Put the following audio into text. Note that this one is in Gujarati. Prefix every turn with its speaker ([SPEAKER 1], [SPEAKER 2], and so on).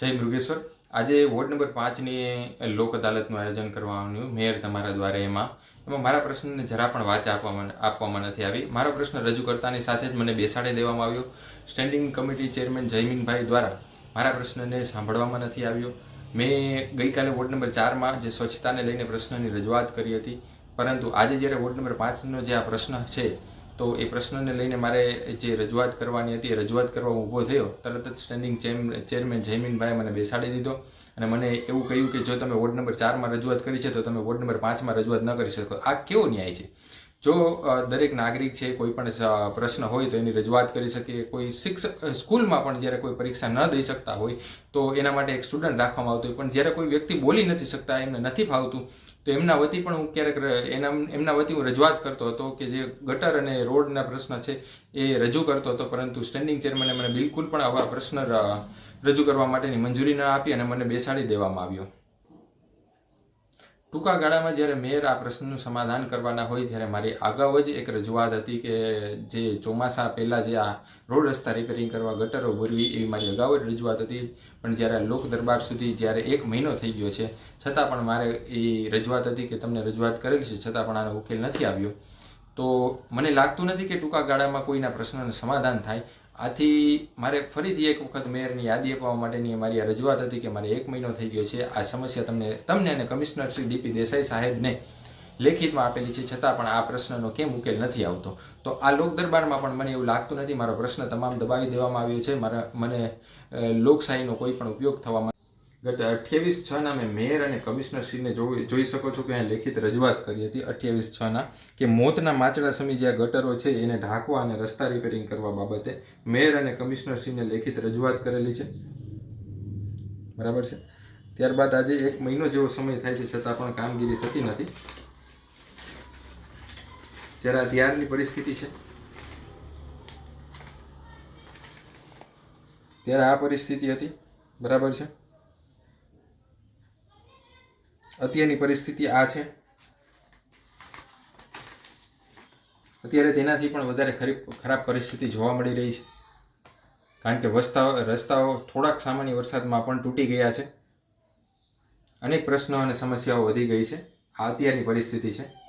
[SPEAKER 1] જય મૃગેશ્વર આજે વોર્ડ નંબર પાંચની લોક અદાલતનું આયોજન કરવાનું મેયર તમારા દ્વારા એમાં. એમાં મારા પ્રશ્નને જરા પણ વાચા આપવામાં આપવામાં નથી આવી. મારો પ્રશ્ન રજૂ કરતાની સાથે જ મને બેસાડી દેવામાં આવ્યો. સ્ટેન્ડિંગ કમિટી ચેરમેન જયમીનભાઈ દ્વારા મારા પ્રશ્નને સાંભળવામાં નથી આવ્યો. મેં ગઈકાલે વોર્ડ નંબર ચારમાં જે સ્વચ્છતાને લઈને પ્રશ્નની રજૂઆત કરી હતી, પરંતુ આજે જ્યારે વોર્ડ નંબર પાંચનો જે આ પ્રશ્ન છે તો એ પ્રશ્નને લઈને મારે જે રજૂઆત કરવાની હતી, એ રજૂઆત કરવા ઊભો થયો. તરત જ સ્ટેન્ડિંગ ચેરમેન જયમીનભાઈએ મને બેસાડી દીધો અને મને એવું કહ્યું કે જો તમે વોર્ડ નંબર ચારમાં રજૂઆત કરી છે, તો તમે વોર્ડ નંબર પાંચમાં રજૂઆત ન કરી શકો. આ કેવો ન્યાય છે? જો દરેક નાગરિક છે, કોઈ પણ પ્રશ્ન હોય તો એની રજૂઆત કરી શકે કોઈ શિક્ષક સ્કૂલમાં પણ જ્યારે કોઈ પરીક્ષા ન દઈ શકતા હોય, તો એના માટે એક સ્ટુડન્ટ રાખવામાં આવતો હોય. પણ જ્યારે કોઈ વ્યક્તિ બોલી નથી શકતા, એમને નથી ફાવતું, તો એમના વતી પણ હું ક્યારેક એના, એમના વતી હું રજૂઆત કરતો હતો કે જે ગટર અને રોડના પ્રશ્ન છે, એ રજૂ કરતો હતો. પરંતુ સ્ટેન્ડિંગ ચેરમેને મને બિલકુલ પણ આવા પ્રશ્ન રજૂ કરવા માટેની મંજૂરી ન આપી અને મને બેસાડી દેવામાં આવ્યો. ટૂંકા ગાળામાં જ્યારે મેયર આ પ્રશ્નનું સમાધાન કરવાના હોય ત્યારે મારી અગાઉ જ એક રજૂઆત હતી કે જે ચોમાસા પહેલાં જે આ રોડ રસ્તા રિપેરિંગ કરવા ગટરો ભરવી એવી મારી અગાઉ જ રજૂઆત હતી. પણ જ્યારે લોક દરબાર સુધી જ્યારે એક મહિનો થઈ ગયો છે, છતાં પણ મારે એ રજૂઆત હતી કે તમને રજૂઆત કરેલી છે, છતાં પણ આનો ઉકેલ નથી આવ્યો. તો મને લાગતું નથી કે ટૂંકા ગાળામાં કોઈના પ્રશ્નોનું સમાધાન થાય. આથી મારે ફરીથી એક વખત મેયરની યાદી અપાવવા માટેની મારી આ રજૂઆત હતી કે મારે એક મહિનો થઈ ગયો છે. આ સમસ્યા તમને તમને અને કમિશનર શ્રી ડીપી દેસાઈ સાહેબને લેખિતમાં આપેલી છે. છતાં પણ આ પ્રશ્નનો કેમ ઉકેલ નથી આવતો? તો આ લોક દરબારમાં પણ મને એવું લાગતું નથી. મારો પ્રશ્ન તમામ દબાવી દેવામાં આવ્યો છે. મારા, મને લોકશાહીનો કોઈ પણ ઉપયોગ થવામાં ગત અઠ્યાવીસ છ ના મેં મેયર અને કમિશનરશ્રીને જોઈ શકો છો કે અહીંયા લેખિત રજૂઆત કરી હતી અઠ્યાવીસ છ ના, કે મોતના માચડા સમી જે આ ગટરો છે એને ઢાંકવા અને રસ્તા રિપેરિંગ કરવા બાબતે મેયર અને કમિશનરશ્રીને લેખિત રજૂઆત કરેલી છે. બરાબર છે? ત્યારબાદ આજે એક મહિનો જેવો સમય થાય છે, છતાં પણ કામગીરી થતી નથી. જ્યારે આ ત્યારની પરિસ્થિતિ છે. ત્યારે આ પરિસ્થિતિ હતી. બરાબર છે? અત્યારની પરિસ્થિતિ આ છે. અત્યારે તેનાથી પણ વધારે ખરી ખરાબ પરિસ્થિતિ જોવા મળી રહી છે. કારણ કે વસ્તાઓ રસ્તાઓ થોડાક સામાન્ય વરસાદમાં પણ તૂટી ગયા છે. અનેક પ્રશ્નો અને સમસ્યાઓ વધી ગઈ છે. આ અત્યારની પરિસ્થિતિ છે.